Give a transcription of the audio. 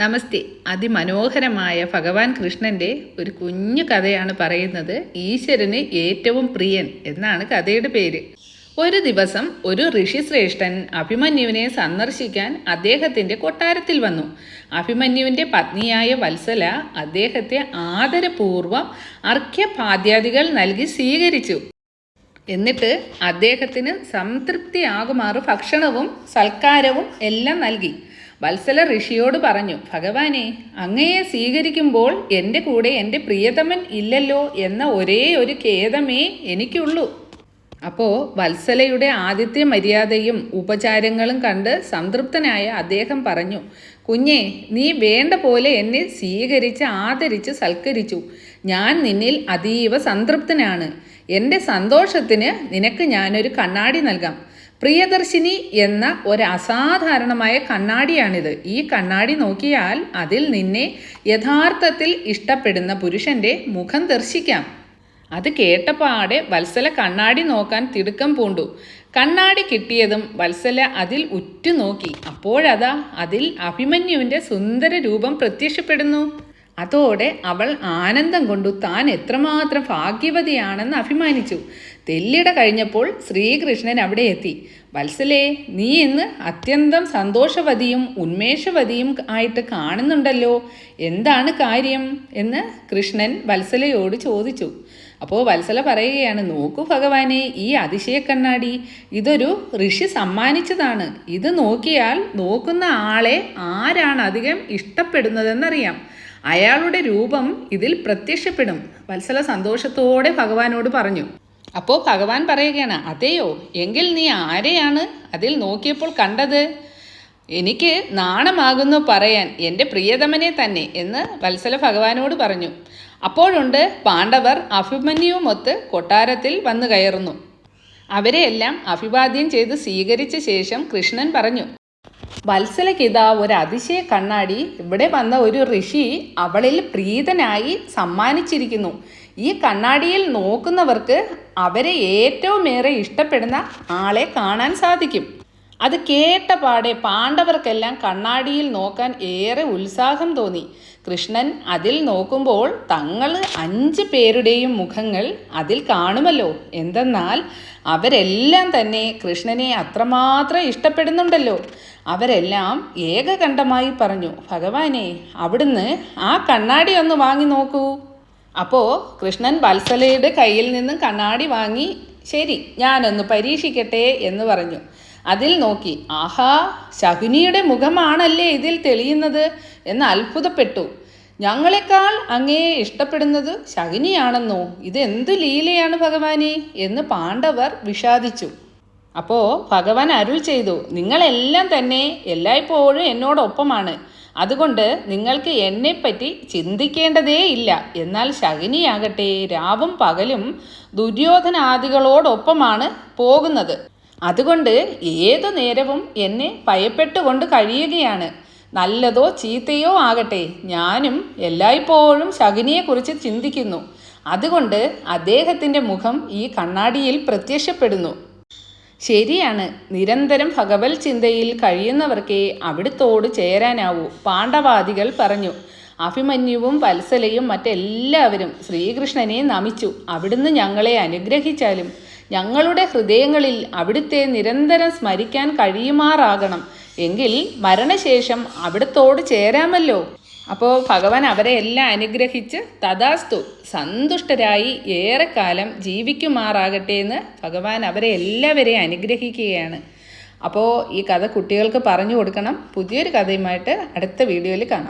നമസ്തേ. അതിമനോഹരമായ ഭഗവാൻ കൃഷ്ണന്റെ ഒരു കുഞ്ഞു കഥയാണ് പറയുന്നത് ഈശ്വരന് ഏറ്റവും പ്രിയൻ എന്നാണ് കഥയുടെ പേര്. ഒരു ദിവസം ഒരു ഋഷിശ്രേഷ്ഠൻ അഭിമന്യുവിനെ സന്ദർശിക്കാൻ അദ്ദേഹത്തിന്റെ കൊട്ടാരത്തിൽ വന്നു. അഭിമന്യുവിന്റെ പത്നിയായ വത്സല അദ്ദേഹത്തെ ആദരപൂർവം അർഘ്യപാദ്യാദികൾ നൽകി സ്വീകരിച്ചു. എന്നിട്ട് അദ്ദേഹത്തിന് സംതൃപ്തിയാകുമാറ് ഭക്ഷണവും സൽക്കാരവും എല്ലാം നൽകി. വത്സല ഋഷിയോട് പറഞ്ഞു ഭഗവാനെ അങ്ങയെ സ്വീകരിക്കുമ്പോൾ എന്റെ കൂടെ എന്റെ പ്രിയതമൻ ഇല്ലല്ലോ എന്ന ഒരേ ഒരു ഖേദമേ എനിക്കുള്ളൂ. അപ്പോൾ വത്സലയുടെ ആദ്യത്തെ മര്യാദയും ഉപചാരങ്ങളും കണ്ട് സംതൃപ്തനായ അദ്ദേഹം പറഞ്ഞു കുഞ്ഞേ നീ വേണ്ട പോലെ എന്നെ സ്വീകരിച്ച് ആദരിച്ച് സൽക്കരിച്ചു. ഞാൻ നിന്നിൽ അതീവ സംതൃപ്തനാണ്. എന്റെ സന്തോഷത്തിന് നിനക്ക് ഞാനൊരു കണ്ണാടി നൽകാം. പ്രിയദർശിനി എന്ന ഒരു അസാധാരണമായ കണ്ണാടിയാണിത്. ഈ കണ്ണാടി നോക്കിയാൽ അതിൽ നിന്നെ യഥാർത്ഥത്തിൽ ഇഷ്ടപ്പെടുന്ന പുരുഷന്റെ മുഖം ദർശിക്കാം. അത് കേട്ടപാടെ വത്സല കണ്ണാടി നോക്കാൻ തിടുക്കം പൂണ്ടു. കണ്ണാടി കിട്ടിയതും വത്സല അതിൽ ഉറ്റുനോക്കി. അപ്പോഴതാ അതിൽ അഭിമന്യുവിന്റെ സുന്ദര രൂപം പ്രത്യക്ഷപ്പെടുന്നു. അതോടെ അവൾ ആനന്ദം കൊണ്ടു താൻ എത്രമാത്രം ഭാഗ്യവതിയാണെന്ന് അഭിമാനിച്ചു. തെല്ലിട കഴിഞ്ഞപ്പോൾ ശ്രീകൃഷ്ണൻ അവിടെ എത്തി. വത്സലേ നീ ഇന്ന് അത്യന്തം സന്തോഷവതിയും ഉന്മേഷവതിയും ആയിട്ട് കാണുന്നുണ്ടല്ലോ. എന്താണ് കാര്യം? എന്ന് കൃഷ്ണൻ വത്സലയോട് ചോദിച്ചു. അപ്പോൾ വത്സല പറയുകയാണ് നോക്കൂ ഭഗവാനെ ഈ അതിശയ കണ്ണാടി ഇതൊരു ഋഷി സമ്മാനിച്ചതാണ്. ഇത് നോക്കിയാൽ നോക്കുന്ന ആളെ ആരാണ് അധികം ഇഷ്ടപ്പെടുന്നതെന്നറിയാം. അയാളുടെ രൂപം ഇതിൽ പ്രത്യക്ഷപ്പെടും. വത്സല സന്തോഷത്തോടെ ഭഗവാനോട് പറഞ്ഞു. അപ്പോൾ ഭഗവാൻ പറയുകയാണ് അതെയോ എങ്കിൽ നീ ആരെയാണ് അതിൽ നോക്കിയപ്പോൾ കണ്ടത്? എനിക്ക് നാണമാകുന്നു പറയാൻ എന്റെ പ്രിയതമനെ തന്നെ എന്ന് വത്സല ഭഗവാനോട് പറഞ്ഞു. അപ്പോഴുണ്ട് പാണ്ഡവർ അഭിമന്യുവുമൊത്ത് കൊട്ടാരത്തിൽ വന്നു കയറുന്നു. അവരെയെല്ലാം അഭിവാദ്യം ചെയ്ത് സ്വീകരിച്ച ശേഷം കൃഷ്ണൻ പറഞ്ഞു വത്സലക്കിതാ ഒരു അതിശയ കണ്ണാടി. ഇവിടെ വന്ന ഒരു ഋഷി അവളിൽ പ്രീതനായി സമ്മാനിച്ചിരിക്കുന്നു. ഈ കണ്ണാടിയിൽ നോക്കുന്നവർക്ക് അവരെ ഏറ്റവും ഏറെ ഇഷ്ടപ്പെടുന്ന ആളെ കാണാൻ സാധിക്കും. അത് കേട്ട പാടെ പാണ്ഡവർക്കെല്ലാം കണ്ണാടിയിൽ നോക്കാൻ ഏറെ ഉത്സാഹം തോന്നി. കൃഷ്ണൻ അതിൽ നോക്കുമ്പോൾ തങ്ങൾ അഞ്ച് പേരുടെയും മുഖങ്ങൾ അതിൽ കാണുമല്ലോ. എന്തെന്നാൽ അവരെല്ലാം തന്നെ കൃഷ്ണനെ അത്രമാത്രം ഇഷ്ടപ്പെടുന്നുണ്ടല്ലോ. അവരെല്ലാം ഏകകണ്ഠമായി പറഞ്ഞു ഭഗവാനെ അവിടുന്ന് ആ കണ്ണാടി ഒന്ന് വാങ്ങി നോക്കൂ. അപ്പോൾ കൃഷ്ണൻ വത്സലയുടെ കയ്യിൽ നിന്നും കണ്ണാടി വാങ്ങി ശരി ഞാനൊന്ന് പരീക്ഷിക്കട്ടെ എന്ന് പറഞ്ഞു. അതിൽ നോക്കി ആഹാ ശകുനിയുടെ മുഖമാണല്ലേ ഇതിൽ തെളിയുന്നത്? എന്ന് അത്ഭുതപ്പെട്ടു. ഞങ്ങളെക്കാൾ അങ്ങയെ ഇഷ്ടപ്പെടുന്നത് ശകുനിയാണെന്നോ? ഇത് എന്തു ലീലയാണ് ഭഗവാനെ? എന്ന് പാണ്ഡവർ വിഷാദിച്ചു. അപ്പോൾ ഭഗവാൻ അരുൾ ചെയ്തു നിങ്ങളെല്ലാം തന്നെ എല്ലായ്പ്പോഴും എന്നോടൊപ്പമാണ്. അതുകൊണ്ട് നിങ്ങൾക്ക് എന്നെപ്പറ്റി ചിന്തിക്കേണ്ടതേ ഇല്ല. എന്നാൽ ശകുനിയാകട്ടെ രാവും പകലും ദുര്യോധനാദികളോടൊപ്പമാണ് പോകുന്നത്. അതുകൊണ്ട് ഏതു നേരവും എന്നെ ഭയപ്പെട്ടുകൊണ്ട് കഴിയുകയാണ്. നല്ലതോ ചീത്തയോ ആകട്ടെ ഞാനും എല്ലായ്പ്പോഴും ശകുനിയെക്കുറിച്ച് ചിന്തിക്കുന്നു. അതുകൊണ്ട് അദ്ദേഹത്തിന്റെ മുഖം ഈ കണ്ണാടിയിൽ പ്രത്യക്ഷപ്പെടുന്നു. ശരിയാണ് നിരന്തരം ഭഗവൽ ചിന്തയിൽ കഴിയുന്നവർക്കേ അവിടുത്തോട് ചേരാനാവൂ പാണ്ഡവാദികൾ പറഞ്ഞു. അഭിമന്യുവും വത്സലയും മറ്റെല്ലാവരും ശ്രീകൃഷ്ണനെ നമിച്ചു. അവിടുന്ന് ഞങ്ങളെ അനുഗ്രഹിച്ചാലും ഞങ്ങളുടെ ഹൃദയങ്ങളിൽ അവിടുത്തെ നിരന്തരം സ്മരിക്കാൻ കഴിയുമാറാകണം. എങ്കിൽ മരണശേഷം അവിടത്തോട് ചേരാമല്ലോ. അപ്പോൾ ഭഗവാൻ അവരെ എല്ലാം അനുഗ്രഹിച്ച് തഥാസ്തു സന്തുഷ്ടരായി ഏറെക്കാലം ജീവിക്കുമാറാകട്ടെ എന്ന് ഭഗവാൻ അവരെ എല്ലാവരെയും അനുഗ്രഹിക്കുകയാണ്. അപ്പോൾ ഈ കഥ കുട്ടികൾക്ക് പറഞ്ഞു കൊടുക്കണം. പുതിയൊരു കഥയുമായിട്ട് അടുത്ത വീഡിയോയിൽ കാണാം.